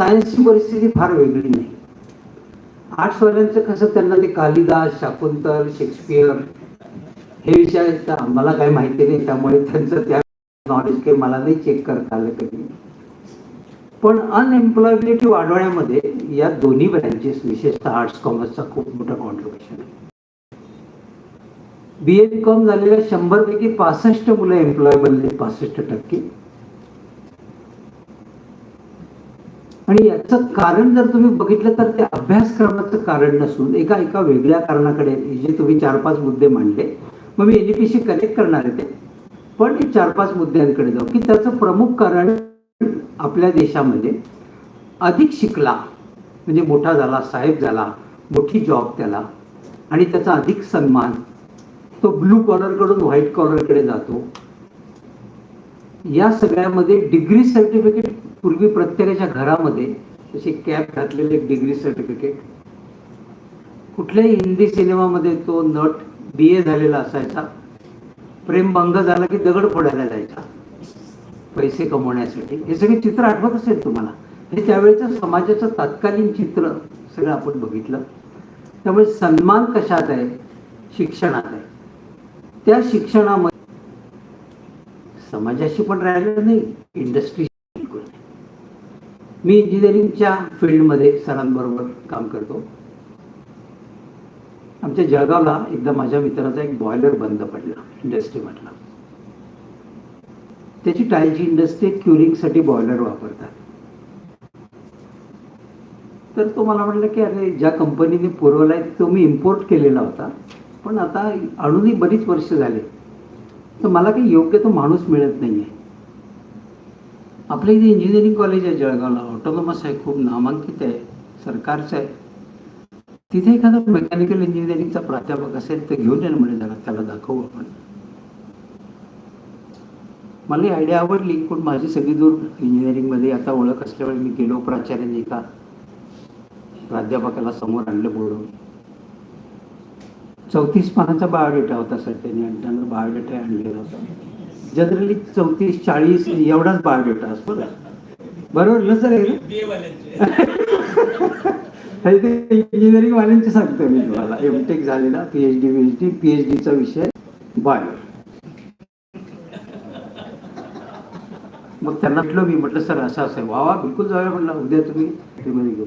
सायन्सची परिस्थिती फार वेगळी नाही. आर्ट्सवाल्यांचं कसं त्यांना ते कालिदास शाकुंतल शेक्सपियर हे विषय तर आम्हाला काही माहिती नाही त्यामुळे त्यांचं त्या नॉलेज काही मला नाही चेक करता आलं कधी. पण अनएम्प्लॉयबिलिटी वाढवण्यामध्ये या दोन्ही ब्रँचेस विशेषतः आर्ट्स कॉमर्सचा खूप मोठा कॉन्ट्रीब्युशन आहे. बी एम बी कॉम झालेल्या शंभरपैकी पासष्ट मुलं एम्प्लॉयबल पासष्ट टक्के. आणि याचं कारण जर तुम्ही बघितलं तर ते अभ्यासक्रमाचं कारण नसून एका एका वेगळ्या कारणाकडे जे तुम्ही चार पाच मुद्दे मांडले मग मी एनईपीशी कनेक्ट करणार आहे ते. पण चार पाच मुद्द्यांकडे जाऊ की त्याचं प्रमुख कारण आपल्या देशामध्ये अधिक शिकला म्हणजे मोठा झाला साहेब झाला मोठी जॉब त्याला आणि त्याचा अधिक सन्मान तो ब्लू कॉलरकडून व्हाईट कॉलरकडे जातो. या सगळ्यामध्ये डिग्री सर्टिफिकेट पूर्वी प्रत्येकाच्या घरामध्ये तशी कॅप घातलेले डिग्री सर्टिफिकेट कुठल्याही हिंदी सिनेमामध्ये तो नट बी ए झालेला असायचा. प्रेमभंग झाला की दगड फोडायला जायचा. पैसे कमवण्यासाठी. हे सगळे चित्र आठवत असेल तुम्हाला. हे त्यावेळेचं समाजाचं तत्कालीन चित्र सगळं आपण बघितलं. त्यामुळे सन्मान कशात आहे? शिक्षणात आहे. त्या शिक्षणामध्ये समाजाशी पण राहिलं नाही. इंडस्ट्री मी इंजिनिअरिंगच्या फील्डमध्ये सरांबरोबर काम करतो. आमच्या जळगावला एकदा माझ्या मित्राचा एक बॉयलर बंद पडला इंडस्ट्रीमधला त्याची टाईलची इंडस्ट्री क्युरिंगसाठी बॉयलर वापरतात. तर तो मला म्हटलं की अरे ज्या कंपनीने पुरवलाय तो मी इम्पोर्ट केलेला होता. पण आता आणूनही बरीच वर्ष झाले. तर मला काही योग्य तो माणूस मिळत नाही आहे आपल्या इथे इंजिनिअरिंग कॉलेज आहे जळगावला ऑटोनॉमस आहे खूप नामांकित आहे सरकारचं आहे. तिथे एखादा मेकॅनिकल इंजिनिअरिंगचा प्राध्यापक असेल तर घेऊन येणं म्हणे म्हणजे जरा त्याला दाखवू आपण. मला ही आयडिया आवडली पण माझी सगळी दूर इंजिनिअरिंगमध्ये आता ओळख असल्यामुळे मी गेलो प्राचार्यांनी एका प्राध्यापकाला समोर आणलं बोलून. चौतीस पानाचा बायोडेटा होता सर त्यांनी आणि त्यांना बायोडेटा आणलेला होता. जनरली चौतीस चाळीस एवढाच बायोडेटा असतो ना. बरोबर? ते इंजिनिअरिंग वाल्यांचे सांगतो मी तुम्हाला. एम टेक झालेला P H D P H D P H डीचा विषय बायो मग त्यांना म्हटलं मी म्हटलं सर असं असं वा वा बिलकुल जाऊया म्हटलं. उद्या तुम्ही मध्ये घेऊ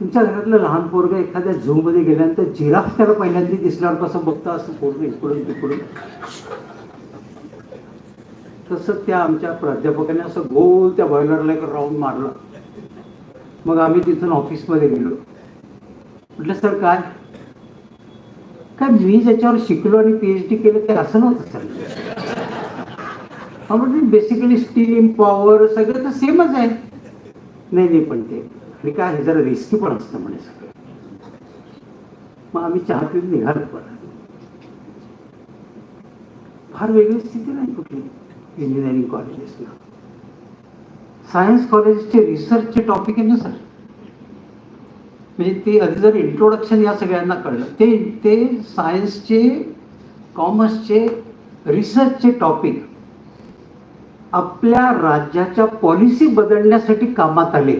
तुमच्या घरातलं लहान पोरग एखाद्या झू मध्ये गेल्यानंतर जिराफ त्याला पहिल्यांदा दिसल्यावर कसं बघतं? असं पोरग इकडून तिकडून. तसं त्या आमच्या प्राध्यापकाने असं गोल त्या बॉयलरला एक राऊंड मारलं. मग आम्ही तिथून ऑफिसमध्ये गेलो. म्हटलं सर काय? काय मी ज्याच्यावर शिकलो आणि पीएच डी केलं ते असं नव्हतं सर. म्हणजे बेसिकली स्टीम पॉवर सगळं तर सेमच आहे. नाही नाही पण ते आणि काय हे जरा रिस्की पण असतं म्हणे सगळं. मग आम्ही चहा पिऊन निघालो पण फार वेगळी स्थिती नाही कुठली. इंजिनिअरिंग कॉलेजेसला सायन्स कॉलेजचे रिसर्चचे टॉपिक आहे ना सर म्हणजे ते आधी जर इंट्रोडक्शन या सगळ्यांना कळलं ते ते सायन्सचे कॉमर्सचे रिसर्चचे टॉपिक आपल्या राज्याच्या पॉलिसी बदलण्यासाठी कामात आले.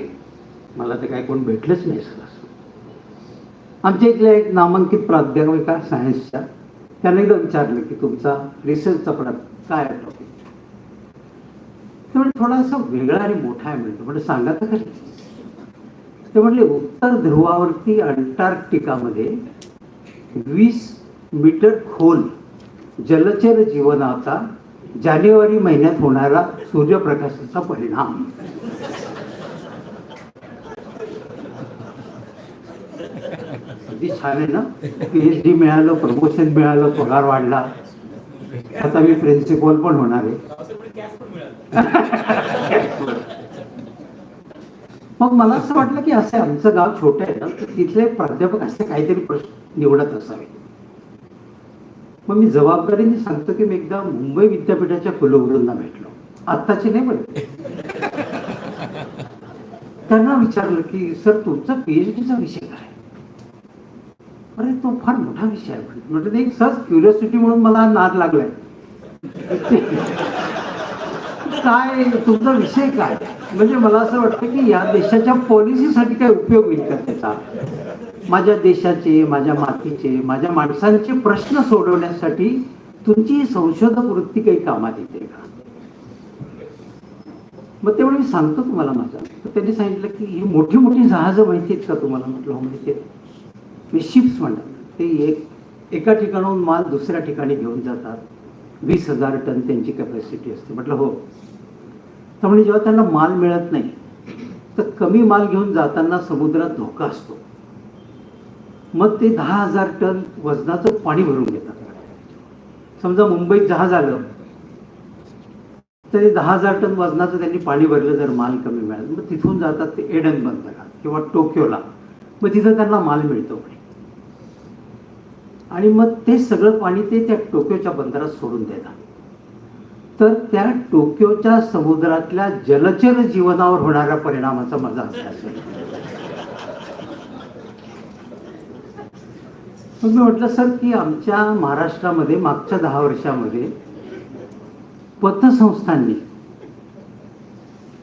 मला तर काय कोण भेटलंच नाही सर असं आमच्या इथल्या एक नामांकित प्राध्यापिका सायन्सच्या त्यांना एकदा विचारलं की तुमचा रिसर्चचा प्र काय टॉपिक म्हणजे थोडासा वेगळा आणि मोठा आहे म्हणतो म्हणजे सांगा तर ते म्हणले उत्तर ध्रुवावरती अंटार्क्टिकामध्ये वीस मीटर खोल जलचर जीवनाचा जानेवारी महिन्यात होणारा सूर्यप्रकाशाचा परिणाम. किती छान आहे ना? पीएच डी मिळालं प्रमोशन मिळालं पगार वाढला. आता मी प्रिन्सिपल पण होणार आहे. मग मला असं वाटलं की असं आमचं गाव छोटं आहे ना तिथले प्राध्यापक असे काहीतरी प्रश्न निवडत असावे. मग मी जबाबदारीने सांगतो की मी एकदा मुंबई विद्यापीठाच्या कुलगुरूंना भेटलो. आत्ताचे नाही बरं त्यांना विचारलं की सर तुमचा पीएचडीचा विषय काय? अरे तो फार मोठा विषय आहे. म्हणजे सहज क्युरियोसिटी म्हणून मला नाद लागलाय. काय तुमचा विषय काय? म्हणजे मला असं वाटतं की या देशाच्या पॉलिसीसाठी काय उपयोग होईल का त्याचा? माझ्या देशाचे माझ्या मातीचे माझ्या माणसांचे प्रश्न सोडवण्यासाठी तुमची संशोधक वृत्ती काही कामात येते का? मग तेवढं मी सांगतो तुम्हाला माझा. त्यांनी सांगितलं की ही मोठी मोठी जहाजं माहिती आहेत का तुम्हाला? म्हटलं हो माहिती आहेत. मी शिप्स म्हणतात. ते एक एका ठिकाणाहून माल दुसऱ्या ठिकाणी घेऊन जातात. वीस हजार टन त्यांची कॅपॅसिटी असते. म्हटलं हो. तर म्हणजे जेव्हा त्यांना माल मिळत नाही तर कमी माल घेऊन जाताना समुद्रात धोका असतो. मग ते दहा हजार टन वजनाचं पाणी भरून घेतात. समजा मुंबईत जहाज आलं तरी दहा हजार टन वजनाचं त्यांनी पाणी भरलं जर माल कमी मिळाल मग तिथून जातात ते एडन बंदरात किंवा टोकियोला. मग तिथं त्यांना माल मिळतो. आणि मग ते सगळं पाणी ते त्या टोकियोच्या बंदरात सोडून देतात. तर त्या टोकियोच्या समुद्रातल्या जलचर जीवनावर होणाऱ्या परिणामाचा माझा अभ्यास मग मी म्हटलं सर की आमच्या महाराष्ट्रामध्ये मागच्या दहा वर्षामध्ये पतसंस्थांनी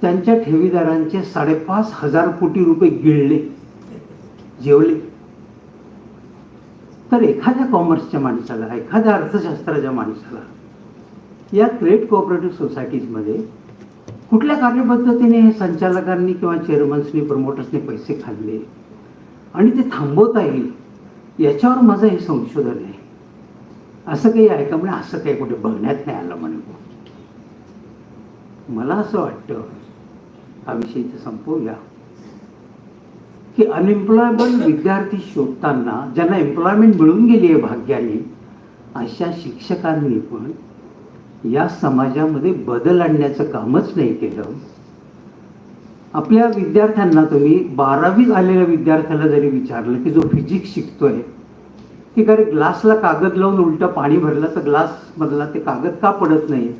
त्यांच्या ठेवीदारांचे साडेपाच हजार कोटी रुपये गिळले जेवले. तर एखाद्या कॉमर्सच्या माणसाला एखाद्या अर्थशास्त्राच्या माणसाला या क्रेडिट कोऑपरेटिव्ह सोसायटीजमध्ये कुठल्या कार्यपद्धतीने हे संचालकांनी किंवा चेअरमन्सनी प्रमोटर्सनी पैसे खाल्ले आणि ते थांबवता येईल याच्यावर माझं हे संशोधन आहे. असं काही ऐका म्हणजे असं काही कुठे बघण्यात नाही आलं म्हणे. मला असं वाटतं हा विषय इथे संपवूया की अनएम्प्लॉयबल विद्यार्थी शोधताना ज्यांना एम्प्लॉयमेंट मिळून गेली आहे भाग्याने अशा शिक्षकांनी पण या समाजामध्ये बदल आणण्याचं कामच नाही केलं. आपल्या विद्यार्थ्यांना तुम्ही बारावीत आलेल्या विद्यार्थ्याला जरी विचारलं की जो फिजिक्स शिकतोय की खरे ग्लासला कागद लावून उलटं पाणी भरलं तर ग्लास मधला ते कागद का पडत नाही?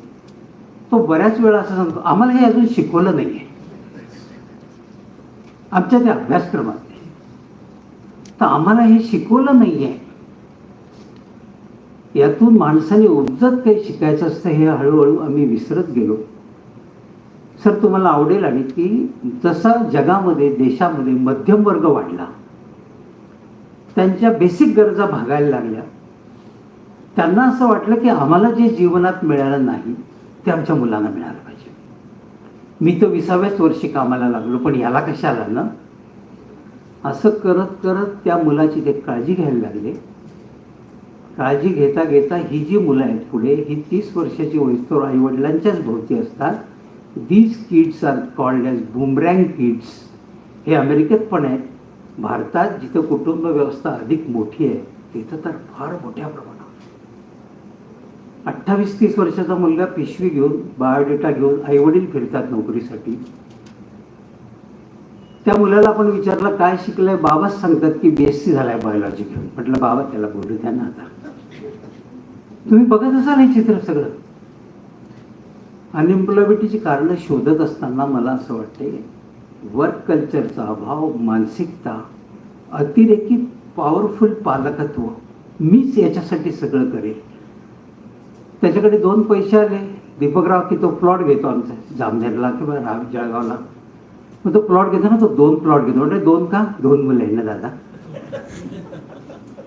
तो बऱ्याच वेळा असं सांगतो आम्हाला हे अजून शिकवलं नाहीये. आमच्या त्या अभ्यासक्रमात. तर आम्हाला हे शिकवलं नाहीये. यातून माणसाने उपजत काही शिकायचं असतं हे हळूहळू आम्ही विसरत गेलो. सर तुम्हाला आवडेल आणि की जसा जगामध्ये देशामध्ये मध्यम वर्ग वाढला त्यांच्या बेसिक गरजा भागायला लागल्या त्यांना असं वाटलं की आम्हाला जे जीवनात मिळालं नाही ते आमच्या मुलांना मिळालं पाहिजे. मी तर विसाव्याच वर्षी कामाला लागलो पण याला कशाला ना? असं करत करत त्या मुलाची ते काळजी घ्यायला लागले. काळजी घेता घेता ही जी मुलं आहेत पुढे ही तीस वर्षाची वयस्तोर आईवडिलांच्याच भोवती असतात. These kids are called as boomerang kids हे अमेरिकेत पण आहेत. भारतात जिथं कुटुंब व्यवस्था अधिक मोठी आहे तिथं तर फार मोठ्या प्रमाणात अठ्ठावीस तीस वर्षाचा मुलगा पिशवी घेऊन बायोडेटा घेऊन आईवडील फिरतात नोकरीसाठी. त्या मुलाला आपण विचारलं काय शिकलंय? बाबाच सांगतात की बीएससी झालाय बायोलॉजी घेऊन. म्हटलं बाबा त्याला बोलू द्या ना आता. तुम्ही बघत असाल हे चित्र सगळं? अनएम्प्लॉयबिलिटीची कारणं शोधत असताना मला असं वाटते वर्क कल्चरचा अभाव मानसिकता अतिरेकी पॉवरफुल पालकत्व मीच याच्यासाठी सगळं करेल. त्याच्याकडे दोन पैसे आले. दीपकराव की तो प्लॉट घेतो आमचा जामनेरला किंवा राव जळगावला. मग तो प्लॉट घेतो ना तो दोन प्लॉट घेतो. म्हणजे दोन का? दोन मुलं आहे ना दादा.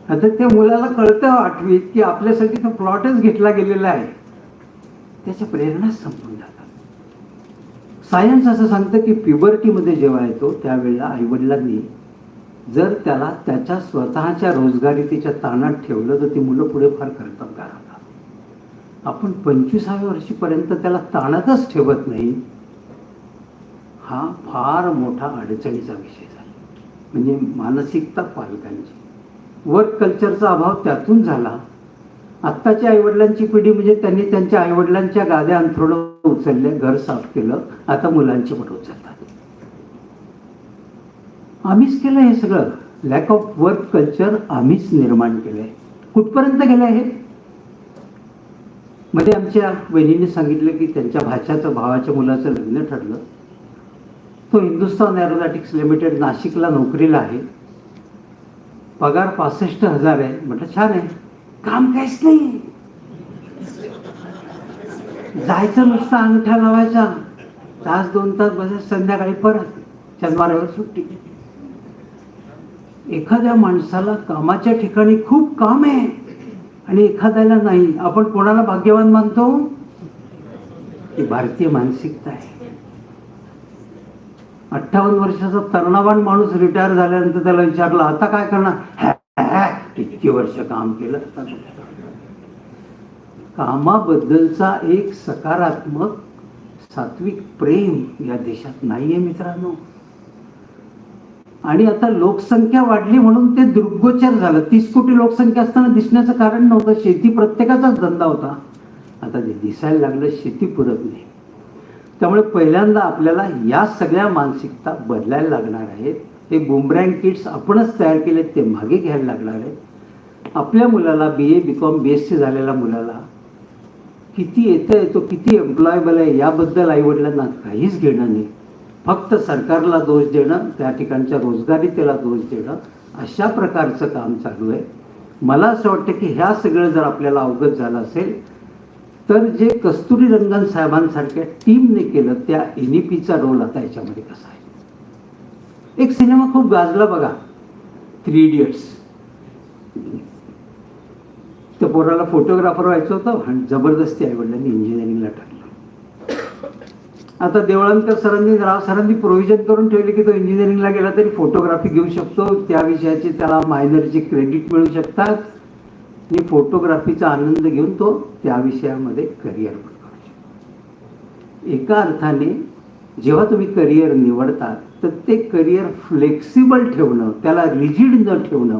आता त्या मुलाला कळतं आठवीत की आपल्यासाठी तो प्लॉटच घेतला गेलेला आहे. त्याच्या प्रेरणाच संपून जातात. सायन्स असं सांगतं की प्युबर्टीमध्ये जेव्हा येतो त्यावेळेला आईवडिलांनी जर त्याला त्याच्या स्वतःच्या रोजगारीतीच्या ताणात ठेवलं तर ती मुलं पुढे फार कर्तबगार होतात. आपण पंचवीसाव्या वर्षीपर्यंत त्याला ताणातच ठेवत नाही. हा फार मोठा अडचणीचा विषय झाला. म्हणजे मानसिकता पालकांची वर्क कल्चरचा अभाव त्यातून झाला. आत्ताच्या आईवडिलांची पिढी म्हणजे त्यांनी त्यांच्या आईवडिलांच्या गाद्या अंथरुणं उचलल्या घर साफ केलं आता मुलांची पण उचलतात. आम्हीच केलं हे सगळं. लॅक ऑफ वर्क कल्चर आम्हीच निर्माण केलंय. कुठपर्यंत गेलं आहे मध्ये आमच्या वहिनीने सांगितलं की त्यांच्या भाच्याचं भावाच्या मुलाचं लग्न ठरलं. तो हिंदुस्तान एरोनॉटिक्स लिमिटेड नाशिकला नोकरीला आहे. पगार पासष्ट हजार आहे. म्हटलं छान आहे. काम काहीच नाही जायचं नुसतं अंगठा लावायचा. तास दोन तास बस संध्याकाळी परत. शनिवारावर सुट्टी. एखाद्या माणसाला कामाच्या ठिकाणी खूप काम आहे आणि एखाद्याला नाही. आपण कोणाला भाग्यवान मानतो? ही भारतीय मानसिकता आहे. अठ्ठावन्न वर्षाचा तरुणावान माणूस रिटायर झाल्यानंतर त्याला विचारलं आता काय करणार? इतकी वर्ष काम केलं कामाबद्दलचा एक सकारात्मक सात्विक प्रेम या देशात नाहीये मित्रांनो. आणि आता लोकसंख्या वाढली म्हणून ते दृग्गोचर झालं. तीस कोटी लोकसंख्या असताना दिसण्याचं कारण नव्हतं. शेती प्रत्येकाचाच धंदा होता. आता ते दिसायला लागलं शेती पुरत नाही. त्यामुळे पहिल्यांदा आपल्याला या सगळ्या मानसिकता बदलायला लागणार आहेत. हे बुमरँग किट्स आपणच तयार केलेत ते मागे घ्यायला लागणार आहेत. आपल्या मुलाला B A B com B S C झालेल्या मुलाला किती येतं आहे तो किती एम्प्लॉयबल आहे याबद्दल आईवडिलांना काहीच घेणं नाही. फक्त सरकारला दोष देणं त्या ठिकाणच्या रोजगारीतेला दोष देणं अशा प्रकारचं काम चालू आहे. मला असं वाटतं की ह्या सगळं जर आपल्याला अवगत झालं असेल तर जे कस्तुरी रंगन साहेबांसारख्या टीमने केलं त्या एन पीचा रोल आता याच्यामध्ये कसा आहे? एक सिनेमा खूप गाजला बघा. थ्री इडियट्स त्या पोराला फोटोग्राफर व्हायचं होतं आणि जबरदस्ती आईवडिलांनी इंजिनिअरिंगला टाकलं. आता देवळणकर सरांनी राव सरांनी प्रोव्हिजन करून ठेवले की तो इंजिनिअरिंगला गेला तरी फोटोग्राफी घेऊ शकतो. त्या विषयाचे त्याला मायनरचे क्रेडिट मिळू शकतात. आणि फोटोग्राफीचा आनंद घेऊन तो त्या विषयामध्ये करिअर करू शकतो. एका अर्थाने जेव्हा तुम्ही करिअर निवडता तर ते करिअर फ्लेक्सिबल ठेवणं त्याला रिजिड न ठेवणं.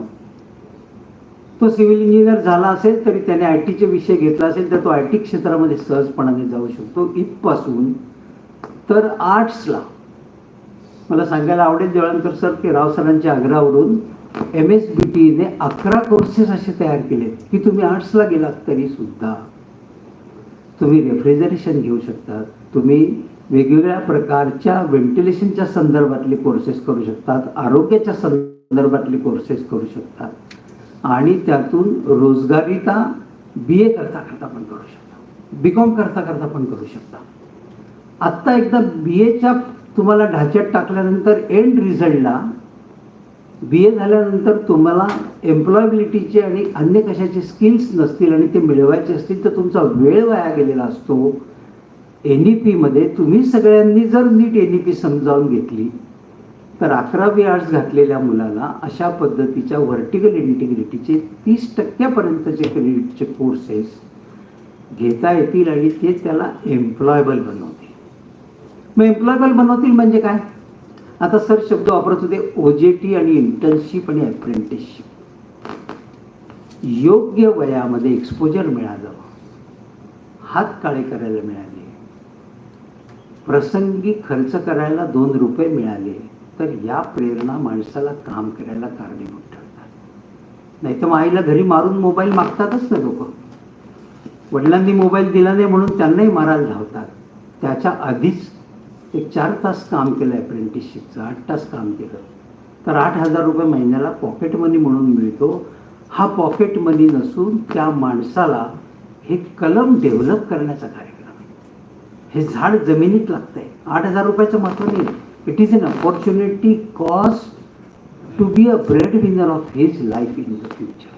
तो सिव्हिल इंजिनियर झाला असेल तरी त्याने आय टीचे विषय घेतला असेल तर तो आय टी क्षेत्रामध्ये सहजपणाने जाऊ शकतो. इथपासून तर आर्ट्सला मला सांगायला आवडेल देवळणकर सर की राव सरांच्या आग्रहावरून एम एस बी टीने अकरा कोर्सेस असे तयार केले की तुम्ही आर्ट्सला गेलात तरी सुद्धा. तुम्ही रेफ्रिजरेशन घेऊ शकतात तुम्ही वेगवेगळ्या प्रकारच्या व्हेंटिलेशनच्या संदर्भातले कोर्सेस करू शकतात आरोग्याच्या संदर्भातले कोर्सेस करू शकतात. आणि त्यातून रोजगारीता बी ए करता करता पण करू शकता. बी कॉम करता करता पण करू शकता. आत्ता एकदा बी एच्या तुम्हाला ढाच्यात टाकल्यानंतर एंड रिझल्टला बी ए झाल्यानंतर तुम्हाला एम्प्लॉयबिलिटीचे आणि अन्य कशाचे स्किल्स नसतील आणि ते मिळवायचे असतील तर तुमचा वेळ वाया गेलेला असतो. एन ई पीमध्ये तुम्ही सगळ्यांनी जर नीट एन ई पी समजावून घेतली तर अकरावी आर्ट्स घातलेल्या मुलाला अशा पद्धतीच्या व्हर्टिकल इंटिग्रिटीचे तीस टक्क्यापर्यंतचे क्रेडिटचे कोर्सेस घेता येतील आणि ते त्याला एम्प्लॉयबल बनवतील. मग एम्प्लॉयबल बनवतील म्हणजे काय? आता सर शब्द वापरत होते ओजेटी आणि इंटर्नशिप आणि अप्रेंटिसशिप योग्य वयामध्ये एक्सपोजर मिळालं. हात काळे करायला मिळाले. प्रसंगी खर्च करायला दोन रुपये मिळाले तर या प्रेरणा माणसाला काम करायला कारणीभूत ठरतात. नाही तर आईला घरी मारून मोबाईल मागतातच ना लोक. वडिलांनी मोबाईल दिला नाही म्हणून त्यांनाही मारायला धावतात. त्याच्या आधीच एक चार तास काम केलं अप्रेंटिसशिपचं आठ तास काम केलं. तर आठ हजार रुपये महिन्याला पॉकेट मनी म्हणून मिळतो. हा पॉकेट मनी नसून त्या माणसाला हे कलम डेव्हलप करण्याचा कार्यक्रम आहे. हे झाड जमिनीत लागतंय. आठ हजार रुपयाचं महत्त्व नाही. It is an opportunity cost to be a breadwinner of his life in the future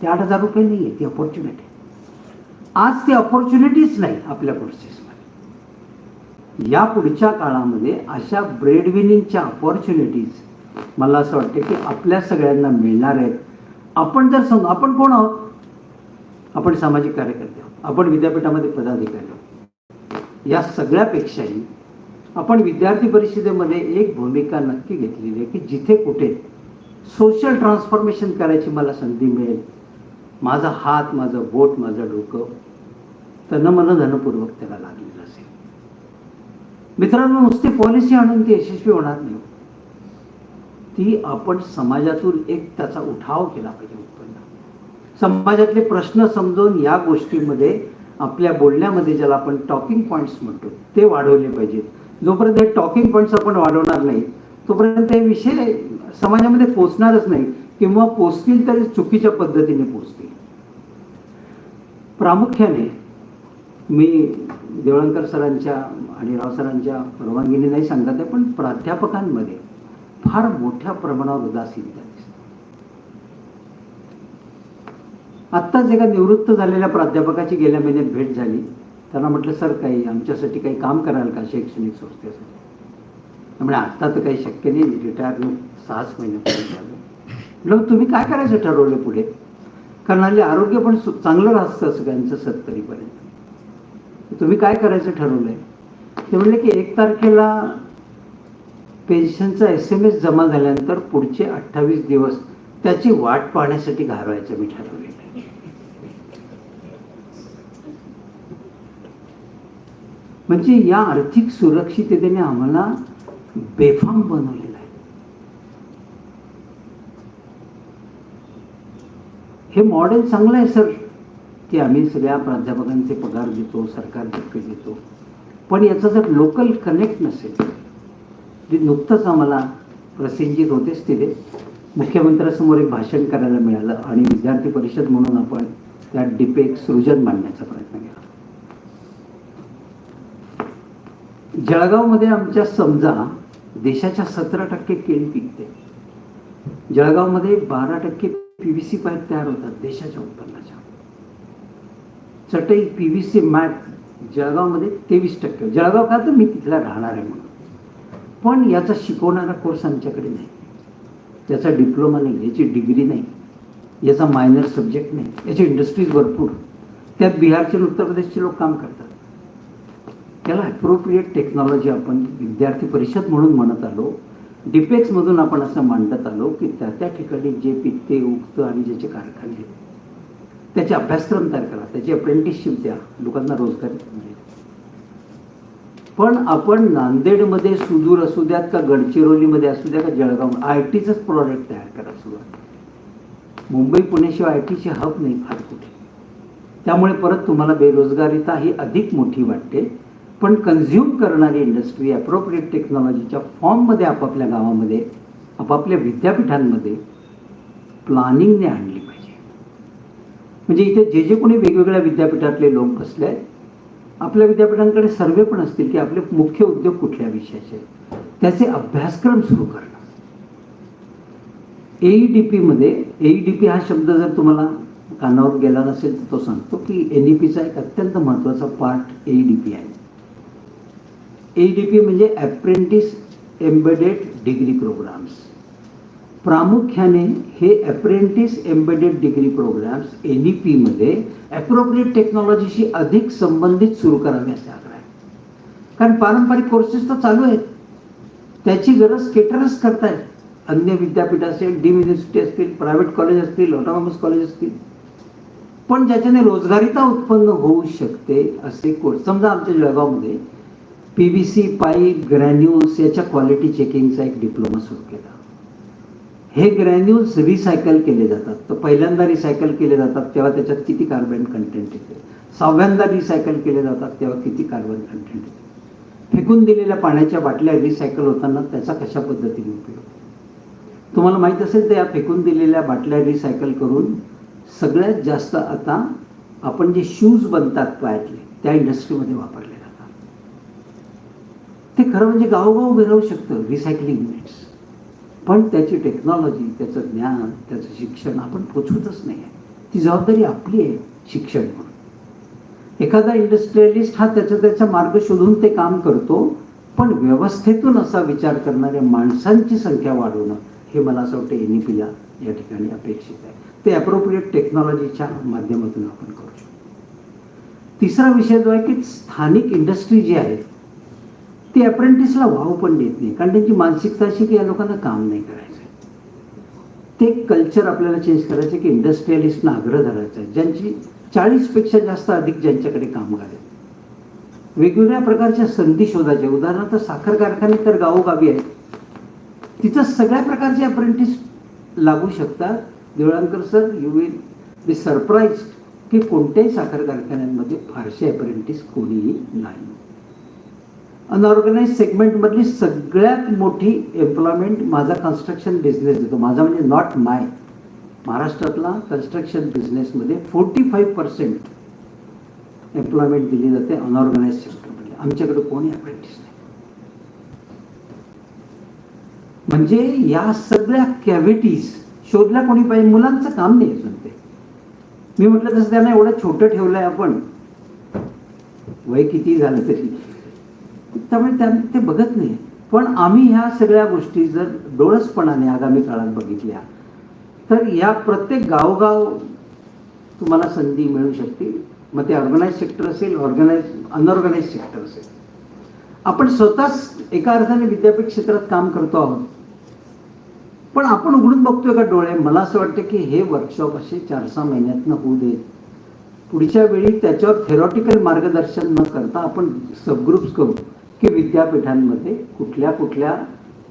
ते आठ हजार रुपये नाही आहे ती अपॉर्च्युनिटी आज ती अपॉर्च्युनिटीच नाही आपल्या कोर्सेस या पुढच्या काळामध्ये अशा ब्रेड विनिंगच्या अपॉर्च्युनिटीज मला असं वाटतं की आपल्या सगळ्यांना मिळणार आहेत. आपण जर समजा आपण कोण आहोत? आपण सामाजिक कार्यकर्ते आहोत. आपण विद्यापीठामध्ये पदाधिकारी आहोत. या सगळ्यापेक्षाही आपण विद्यार्थी परिषदेमध्ये एक भूमिका नक्की घेतलेली आहे की जिथे कुठे सोशल ट्रान्सफॉर्मेशन करायची मला संधी मिळेल. माझा हात माझं बोट माझं डोकं तन मन धनपूर्वक त्याला लागलेलं असेल. मित्रांनो नुसती पॉलिसी आणून ती यशस्वी होणार नाही. ती आपण समाजातून एक त्याचा उठाव केला पाहिजे उत्पन्न. समाजातले प्रश्न समजून या गोष्टीमध्ये आपल्या बोलण्यामध्ये ज्याला आपण टॉकिंग पॉईंट्स म्हणतो ते वाढवले पाहिजेत. जोपर्यंत हे टॉकिंग पॉईंट्स आपण वाढवणार नाही तोपर्यंत हे विषय समाजामध्ये पोचणारच नाही किंवा पोचतील तरी चुकीच्या पद्धतीने पोचतील. प्रामुख्याने मी देवळणकर सरांच्या आणि राव सरांच्या परवानगीने नाही सांगत आहे पण प्राध्यापकांमध्ये फार मोठ्या प्रमाणावर उदासीनता दिसते. आत्ताच एका निवृत्त झालेल्या प्राध्यापकाची गेल्या महिन्यात भेट झाली. त्यांना म्हटलं सर काही आमच्यासाठी काही काम कराल का शैक्षणिक संस्थेसाठी? म्हणजे आत्ता तर काही शक्य नाही रिटायर सहाच महिन्यापर्यंत झालं म्हटलं तुम्ही काय करायचं ठरवलं पुढे? कारण हल्ली आरोग्य पण चांगलं राहतं सगळ्यांचं सत्तरीपर्यंत. तुम्ही काय करायचं ठरवलंय? ते म्हणले की एक तारखेला पेन्शनचा एस एम एस जमा झाल्यानंतर पुढचे अठ्ठावीस दिवस त्याची वाट पाहण्यासाठी घालवायचं मी ठरवले. म्हणजे या आर्थिक सुरक्षिततेने आम्हाला बेफाम बनवलेलं आहे. हे मॉडेल चांगलं आहे सर की आम्ही सगळ्या प्राध्यापकांचे पगार देतो सरकार जितके देतो. पण याचा जर लोकल कनेक्ट नसेल जे नुकतंच आम्हाला प्रसिंजित होतेच तिथे मुख्यमंत्र्यासमोर एक भाषण करायला मिळालं आणि विद्यार्थी परिषद म्हणून आपण त्यात डिपेक सृजन मांडण्याचा प्रयत्न केला. जळगावमध्ये आमच्या समजा देशाच्या सतरा टक्के केळी पिकते. जळगावमध्ये बारा टक्के पी व्ही सी पाईप तयार होतात देशाच्या उत्पन्नाच्या. चटई पी व्ही सी मॅट जळगावमध्ये तेवीस टक्के. जळगाव का तर मी तिथला राहणार आहे म्हणून. पण याचा शिकवणारा कोर्स आमच्याकडे नाही. त्याचा डिप्लोमा नाही याची डिग्री नाही याचा मायनर सब्जेक्ट नाही याची इंडस्ट्रीज भरपूर. त्यात बिहारचे आणि उत्तर प्रदेशचे लोक काम करतात. त्याला ॲप्रोप्रिएट टेक्नॉलॉजी आपण विद्यार्थी परिषद म्हणून म्हणत आलो. डिपेक्समधून आपण असं मांडत आलो की त्या त्या ठिकाणी जे पिकते उगतं आणि ज्याचे कारखाने आहेत, त्याचे अभ्यासक्रम तयार करा त्याची अप्रेंटिसशिप द्या लोकांना रोजगार मिळेल पण आपण नांदेडमध्ये सुदूर असू द्यात का गडचिरोलीमध्ये असू द्या का जळगाव आय टीचंच प्रॉडक्ट तयार करा सुरुवात. मुंबई पुण्याशिवाय आय टीचे हब नाही फार कुठे. त्यामुळे परत तुम्हाला बेरोजगारीता ही अधिक मोठी वाटते. पण कन्झ्युम करणारी इंडस्ट्री अप्रोप्रिएट टेक्नॉलॉजीच्या फॉर्ममध्ये आपापल्या गावामध्ये आपापल्या विद्यापीठांमध्ये प्लॅनिंगने आणली म्हणजे इथे जे जे कोणी वेगवेगळ्या विद्यापीठातले लोक बसले आहेत आपल्या विद्यापीठांकडे सर्वे पण असतील की आपले मुख्य उद्योग कुठल्या विषयाचे त्याचे अभ्यासक्रम सुरू करणं. एईडीपीमध्ये एईडीपी हा शब्द जर तुम्हाला कानावर गेला नसेल तर तो सांगतो की एन ई पीचा एक अत्यंत महत्त्वाचा पार्ट एईडीपी आहे. एईडीपी म्हणजे ॲप्रेंटिस एम्बेडेड डिग्री प्रोग्राम्स प्रामुख्याने हे apprentice embedded degree programmes N E पीमध्ये ॲप्रोप्रिएट टेक्नॉलॉजीशी अधिक संबंधित सुरू करावे असे आग्रह आहे कारण पारंपरिक कोर्सेस तर चालू आहेत. त्याची गरज केटरच करतायत. अन्य विद्यापीठ असेल डीम युनिव्हर्सिटी असतील प्रायव्हेट कॉलेज असतील ऑटोनॉमस कॉलेज असतील. पण ज्याच्याने रोजगारीता उत्पन्न होऊ शकते असे कोर्स समजा आमच्या जळगावमध्ये P V C pipe granules याच्या क्वालिटी चेकिंगचा एक डिप्लोमा सुरू केला. हे ग्रॅन्युल्स रिसायकल केले जातात. तर पहिल्यांदा रिसायकल केले जातात तेव्हा त्याच्यात किती कार्बन कंटेंट येते? सहाव्यांदा रिसायकल केले जातात तेव्हा किती कार्बन कंटेंट येते? फेकून दिलेल्या पाण्याच्या बाटल्या रिसायकल होताना त्याचा कशा पद्धतीने उपयोग? तुम्हाला माहीत असेल तर या फेकून दिलेल्या बाटल्या रिसायकल करून सगळ्यात जास्त आता आपण जे शूज बनतात पायातले त्या इंडस्ट्रीमध्ये वापरले जातात. ते खरं म्हणजे गावोगाव मिळवू शकतं रिसायकलिंग युनिट्स पण त्याची टेक्नॉलॉजी त्याचं ज्ञान त्याचं शिक्षण आपण पोचवतच नाही. आहे ती जबाबदारी आपली आहे शिक्षण म्हणून. एखादा इंडस्ट्रियलिस्ट हा त्याचा त्याचा मार्ग शोधून ते काम करतो पण व्यवस्थेतून असा विचार करणाऱ्या माणसांची संख्या वाढवणं हे मला असं वाटतं एन ई पीला या ठिकाणी अपेक्षित आहे. ते अप्रोप्रिएट टेक्नॉलॉजीच्या माध्यमातून आपण करू शकतो. तिसरा विषय जो आहे की स्थानिक इंडस्ट्री जी आहे ती अप्रेंटिसला वाव पण देत नाही. कारण त्यांची मानसिकता अशी की या लोकांना काम नाही करायचं ते कल्चर आपल्याला चेंज करायचं की इंडस्ट्रियलिस्टना आग्रह धरायचा आहे ज्यांची चाळीसपेक्षा जास्त अधिक ज्यांच्याकडे कामगार आहेत वेगवेगळ्या प्रकारच्या संधी शोधायच्या. उदाहरणार्थ साखर कारखाने तर गावोगावी आहेत तिथं सगळ्या प्रकारचे अप्रेंटिस लागू शकतात. Deolankar sir you will be surprise की कोणत्याही साखर कारखान्यांमध्ये फारसे अप्रेंटिस कोणीही नाही. अनऑर्गनाईज सेगमेंटमधली सगळ्यात मोठी एम्प्लॉयमेंट माझा कन्स्ट्रक्शन बिझनेस देतो. माझा म्हणजे नॉट माय महाराष्ट्रातला कन्स्ट्रक्शन बिझनेसमध्ये फोर्टी फाईव्ह पर्सेंट एम्प्लॉयमेंट दिली जाते अनऑर्गनाईज सेक्टरमध्ये आमच्याकडे कोणी अप्रेंटिस नाही. म्हणजे या सगळ्या कॅव्हिटीज शोधल्या कोणी पाहिजे? मुलांचं काम नाही अजून ते. मी म्हटलं तसं त्यांना एवढं छोटं ठेवलंय आपण. वय किती झालं तरी. त्यामुळे त्यांना ते बघत नाही पण आम्ही ह्या सगळ्या गोष्टी जर डोळसपणाने आगामी काळात बघितल्या तर या प्रत्येक गावगाव तुम्हाला संधी मिळू शकतील. मग ते ऑर्गनाईज सेक्टर असेल ऑर्गनाईज अनऑर्गनाईज सेक्टर असेल. आपण स्वतःच एका अर्थाने विद्यापीठ क्षेत्रात काम करतो आहोत. पण आपण उघडून बघतोय का डोळे? मला असं वाटतं की हे वर्कशॉप असे चार सहा महिन्यातनं होऊ देत. पुढच्या वेळी त्याच्यावर थेरॉटिकल मार्गदर्शन न करता आपण सबग्रुप्स करू. की विद्यापीठांमध्ये कुठल्या कुठल्या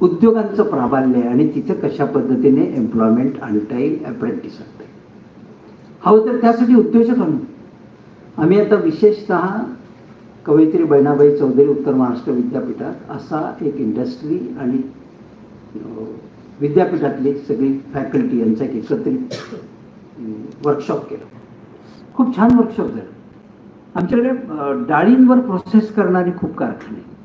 उद्योगांचं प्राबल्य आहे आणि तिथे कशा पद्धतीने एम्प्लॉयमेंट आणता येईल अप्रेंटिस आणता येईल. हवं तर त्यासाठी उद्योजक आणू. आम्ही आता विशेषतः कवयित्री बहिणाबाई चौधरी उत्तर महाराष्ट्र विद्यापीठात असा एक इंडस्ट्री आणि विद्यापीठातली सगळी फॅकल्टी यांचा एक एकत्रित वर्कशॉप केलं. खूप छान वर्कशॉप झालं. आमच्याकडे डाळींवर प्रोसेस करणारे खूप कारखाने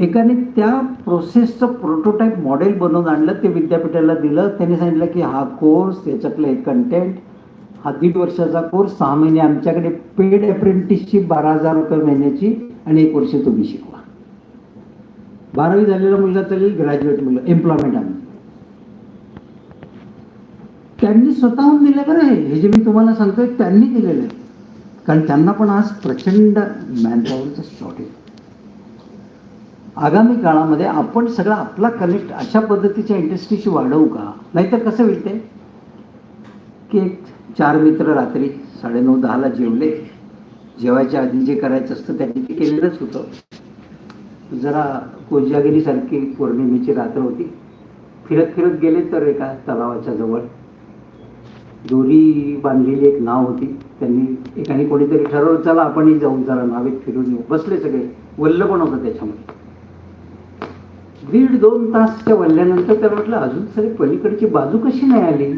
एकाने त्या प्रोसेसचं प्रोटोटाईप मॉडेल बनवून आणलं ते विद्यापीठाला दिलं. त्यांनी सांगितलं की हा कोर्स याच्यातलं एक कंटेंट हा दीड वर्षाचा कोर्स सहा महिने आमच्याकडे पेड अप्रेंटिसशिप बारा हजार रुपये महिन्याची आणि एक वर्ष तुम्ही शिकवा. बारावी झालेला मुलगा चालेल ग्रॅज्युएट मुलगा एम्प्लॉयमेंट आम्ही. त्यांनी स्वतःहून दिलं बरं आहे हे जे मी तुम्हाला सांगतोय त्यांनी दिलेलं आहे. कारण त्यांना पण आज प्रचंड मॅनपॉवरचा शॉर्टेज आगामी काळामध्ये आपण सगळा आपला कनेक्ट अशा पद्धतीच्या इंडस्ट्रीशी वाढवू का? नाहीतर कसं होईल ते की एक चार मित्र रात्री साडेनऊ दहाला जेवले. जेवायच्या आधी जे करायचं असतं त्यांनी ते केलेलंच होतं. जरा कोजागिरीसारखी पौर्णिमेची रात्र होती. फिरत फिरत गेले तर एका तलावाच्या जवळ. दोरी बांधलेली एक नाव होती. त्यांनी एकाने कोणीतरी ठरवलं चला आपणही जाऊन जरा नावेत फिरून येऊ. बसले सगळे. वल्ल पण होतं त्याच्यामध्ये. दीड दोन तासच्या वल्ल्यानंतर त्याला म्हटलं अजून सरी पलीकडची बाजू कशी नाही आली?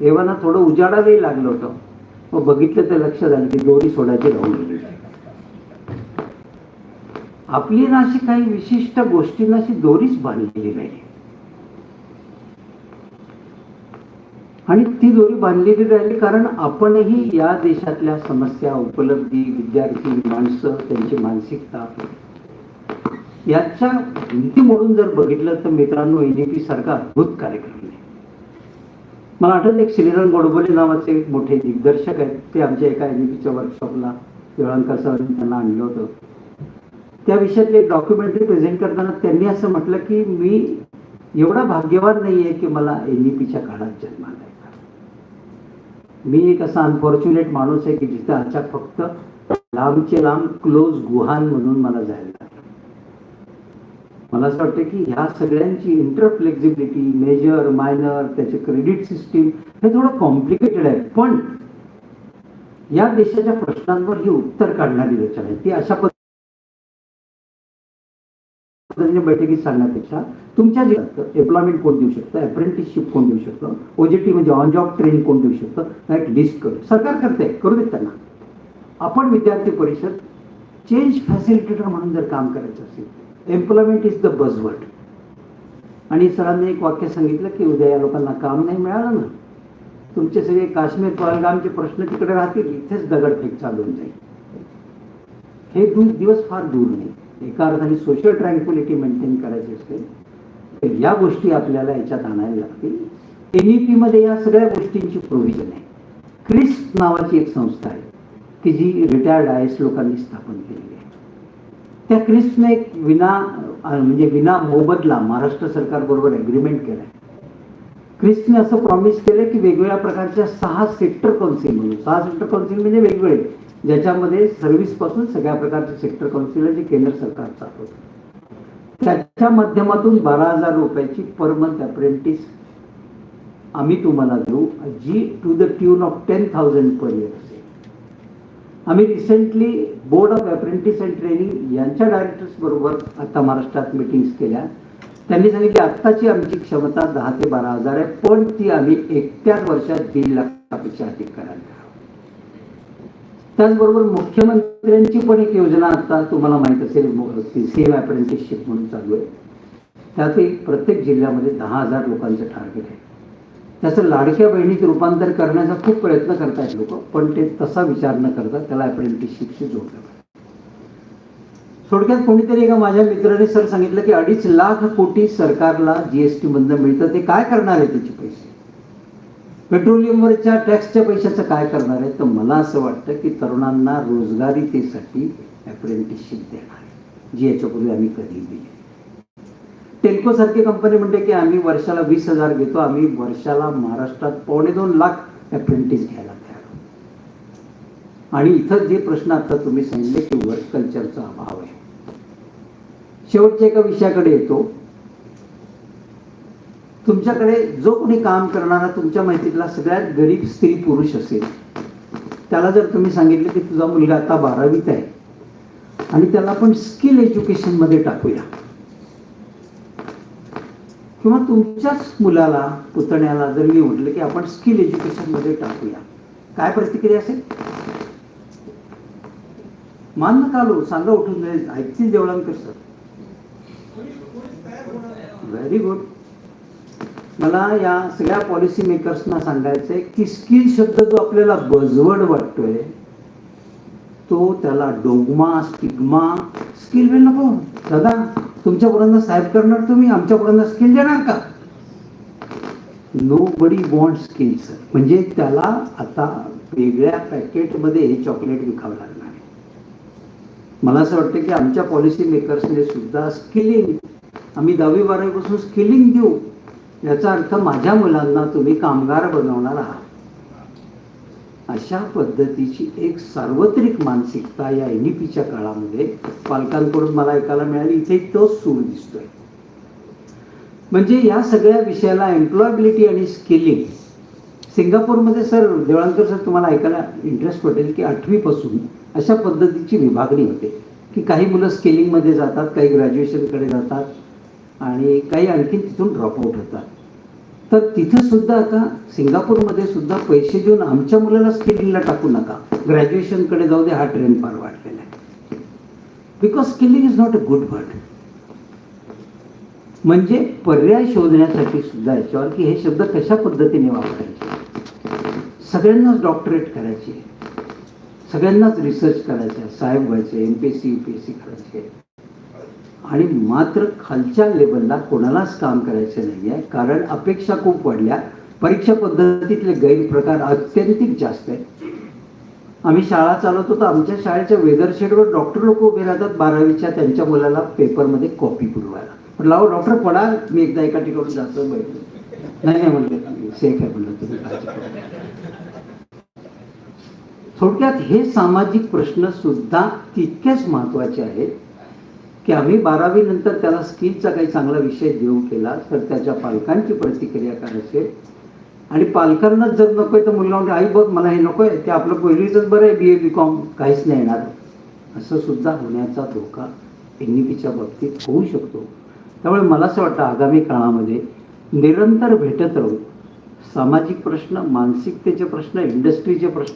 देवाना थोडं उजाडालाही लागलं होतं. मग बघितलं तर लक्षात आलं की दोरी सोडायची राहून गेली. आपली ना अशी काही विशिष्ट गोष्टींना अशी दोरीच बांधलेली नाही. आणि ती दोरी बांधलेली राहिली कारण आपणही या देशातल्या समस्या उपलब्धी विद्यार्थी माणसं त्यांची मानसिकता याच्या भिंती म्हणून जर बघितलं तर मित्रांनो एनईपी सारखा अद्भुत कार्यक्रम आहे मला आठवत एक श्रीरंग गोडबोले नावाचे एक मोठे दिग्दर्शक आहेत. ते आमच्या एका एनईपीच्या वर्कशॉपला देवळांकर सरांनी त्यांना आणलं होतं. त्या विषयातले एक डॉक्युमेंटरी प्रेझेंट करताना त्यांनी असं म्हटलं की मी एवढा भाग्यवान नाही आहे की मला एन पीच्या काळात जन्माला मी एक असा अनफॉर्च्युनेट माणूस आहे की जिथं अचाक फक्त लांबचे लांब क्लोज गुहान म्हणून मला जायला मला असं वाटतं की ह्या सगळ्यांची इंटरफ्लेक्झिबिलिटी मेजर मायनर त्याचे क्रेडिट सिस्टीम हे थोडं कॉम्प्लिकेटेड आहे पण या देशाच्या प्रश्नांवर ही उत्तर काढणारी रचना आहे ती अशा पद्धतीने बैठकीत सांगण्यापेक्षा तुमच्या जे एम्प्लॉयमेंट कोण देऊ शकतं? अप्रेंटिसशिप कोण देऊ शकतं? ओजेटी म्हणजे ऑन जॉब ट्रेनिंग कोण देऊ शकतं? एक लिस्ट करू. सरकार करते करू देत त्यांना. आपण विद्यार्थी परिषद चेंज फॅसिलिटेटर म्हणून जर काम करायचं असेल एम्प्लॉयमेंट इज द बजवर्ड आणि सरांनी एक वाक्य सांगितलं की उद्या या लोकांना काम नाही मिळालं ना. तुमचे सगळे काश्मीर पहलगामचे प्रश्न तिकडे राहतील इथेच दगडफेक चालून जाईल. हे दोन दिवस फार दूर नाही. एका अर्थाने सोशल ट्रँक्युलिटी मेंटेन करायची असते. तर या गोष्टी आपल्याला याच्यात आणायला लागतील. एनईपी मध्ये या सगळ्या गोष्टींची प्रोव्हिजन आहे. क्रिस नावाची एक संस्था आहे की जी रिटायर्ड आय एस लोकांनी स्थापन केली. त्या क्रिसने एक विना म्हणजे विना मोबदला महाराष्ट्र सरकारबरोबर ॲग्रीमेंट केला आहे क्रिसने असं प्रॉमिस केलं की वेगवेगळ्या प्रकारच्या सहा सेक्टर काउन्सिल म्हणून सहा सेक्टर कौन्सिल म्हणजे वेगवेगळे ज्याच्यामध्ये सर्व्हिसपासून सगळ्या प्रकारचे सेक्टर काउन्सिल जे केंद्र सरकार चालवतं. त्याच्या माध्यमातून बारा हजार रुपयाची पर मंथ अप्रेंटिस आम्ही तुम्हाला देऊ जी to the tune of ten thousand per year आम्ही recently board of apprentice and training यांच्या डायरेक्टर्स बरोबर आता महाराष्ट्रात मिटिंग्स केल्या. त्यांनी सांगितले आत्ताची आमची क्षमता दहा ते बारा हजार आहे पण ती आम्ही एकट्याच वर्षात दीड लाखापेक्षा अधिक करायला त्याचबरोबर मुख्यमंत्र्यांची पण एक योजना आता तुम्हाला माहीत असेल सेम अप्रेंटिसशिप म्हणून चालू आहे. त्यात एक प्रत्येक जिल्ह्यामध्ये दहा हजार लोकांचं टार्गेट आहे. त्याचं लाडक्या बहिणीत रूपांतर करण्याचा खूप प्रयत्न करतायत लोक. पण ते तसा विचार न करता त्याला अप्रेंटिसशिपशी जोडलं थोडक्यात कोणीतरी एका माझ्या मित्राने सर सांगितलं की अडीच लाख कोटी सरकारला जीएसटी मधनं मिळतं. ते काय करणार आहे त्याचे पैसे? पेट्रोलियमवरच्या टॅक्सच्या पैशाचं काय करणार आहे? तर मला असं वाटतं की तरुणांना रोजगारीतेसाठी अप्रेंटिसशिप देणार आहे. जी याच्यापूर्वी आम्ही कधी दिली टेल्को सारखी कंपनी म्हणते की आम्ही वर्षाला वीस हजार घेतो आम्ही वर्षाला महाराष्ट्रात पावणे दोन लाख अप्रेंटिस घ्यायला तयार आणि इथं जे प्रश्न आता तुम्ही सांगितले की वर्क कल्चरचा अभाव आहे. शेवटच्या एका विषयाकडे येतो. तुमच्याकडे जो कोणी काम करणारा तुमच्या माहितीतला सगळ्यात गरीब स्त्री पुरुष असेल त्याला जर तुम्ही सांगितलं की तुझा मुलगा आता बारावीत आहे आणि त्याला आपण स्किल एज्युकेशनमध्ये टाकूया किंवा तुमच्याच मुलाला पुतण्याला जर मी म्हटलं की आपण स्किल एज्युकेशनमध्ये टाकूया काय प्रतिक्रिया असेल? मान नका लो सांगा उठून ऐकतील देवळांकर सर. व्हेरी गुड मला या सगळ्या पॉलिसी मेकर्सना सांगायचं आहे की स्किल शब्द जो आपल्याला बजवड वाटतोय तो त्याला डोगमा स्टिग्मा स्किल वेल नको. दादा तुमच्या पोरांना साहेब करणार तुम्ही आमच्या पोरांना स्किल देणार का? नो बडी वॉन्ट स्किल्स म्हणजे त्याला आता वेगळ्या पॅकेटमध्ये हे चॉकलेट विकावं लागणार आहे. मला असं वाटतं की आमच्या पॉलिसी मेकर्सने सुद्धा स्किलिंग आम्ही दहावी बारावीपासून स्किलिंग देऊ. याचा अर्थ माझ्या मुलांना तुम्ही कामगार बनवणार आहात. अशा पद्धतीची एक सार्वत्रिक मानसिकता या एन ई पीच्या काळामध्ये पालकांकडून मला ऐकायला मिळाली. इथे तोच सूर दिसतोय. म्हणजे या सगळ्या विषयाला एम्प्लॉयबिलिटी आणि स्किलिंग सिंगापूरमध्ये सर देवळांकर सर तुम्हाला ऐकायला इंटरेस्ट वाटेल की आठवीपासून अशा पद्धतीची विभागणी होते की काही मुलं स्किलिंगमध्ये जातात काही ग्रॅज्युएशनकडे जातात आणि काही आणखीन तिथून ड्रॉपआउट होतात. तर तिथं सुद्धा आता सिंगापूरमध्ये सुद्धा पैसे देऊन आमच्या मुलाला स्किलिंगला टाकू नका. ग्रॅज्युएशनकडे जाऊ दे हा ट्रेंड फार वाढलेला आहे. Because skilling is not a good word म्हणजे पर्याय शोधण्यासाठी सुद्धा याच्यावर की हे शब्द कशा पद्धतीने वापरायचे? सगळ्यांनाच डॉक्टरेट करायचे. सगळ्यांनाच रिसर्च करायचं. साहेब व्हायचे M P S C U P S C करायचे. आणि मात्र खालच्या लेवलला कोणालाच काम करायचं नाही आहे कारण अपेक्षा खूप वाढल्या. परीक्षा पद्धतीतले गैरप्रकार अत्यंतिक जास्त आहेत. आम्ही शाळा चालवतो तर आमच्या शाळेच्या वेदर शेडवर डॉक्टर लोक उभे राहतात बारावीच्या त्यांच्या मुलाला पेपरमध्ये कॉपी पुरवायला. म्हटलं अहो डॉक्टर पडा मी एकदा एका ठिकाणी जातो नाही नाही म्हणलं सेफ आहे म्हणलं तुम्ही थोडक्यात हे सामाजिक प्रश्न सुद्धा तितकेच महत्त्वाचे आहेत की आम्ही बारावी नंतर त्याला स्किलचा काही चांगला विषय देऊ केला तर त्याच्या पालकांची प्रतिक्रिया काय असेल? आणि पालकांनाच जर नकोय तर मुलगा म्हणजे आई बघ मला हे नकोय ते आपलं पहिलीचंच बरं आहे बी ए बी कॉम काहीच नाही येणार. असं सुद्धा होण्याचा धोका एन ई पीच्या बाबतीत होऊ शकतो. त्यामुळे मला असं वाटतं आगामी काळामध्ये निरंतर भेटत राहू. सामाजिक प्रश्न मानसिकतेचे प्रश्न इंडस्ट्रीचे प्रश्न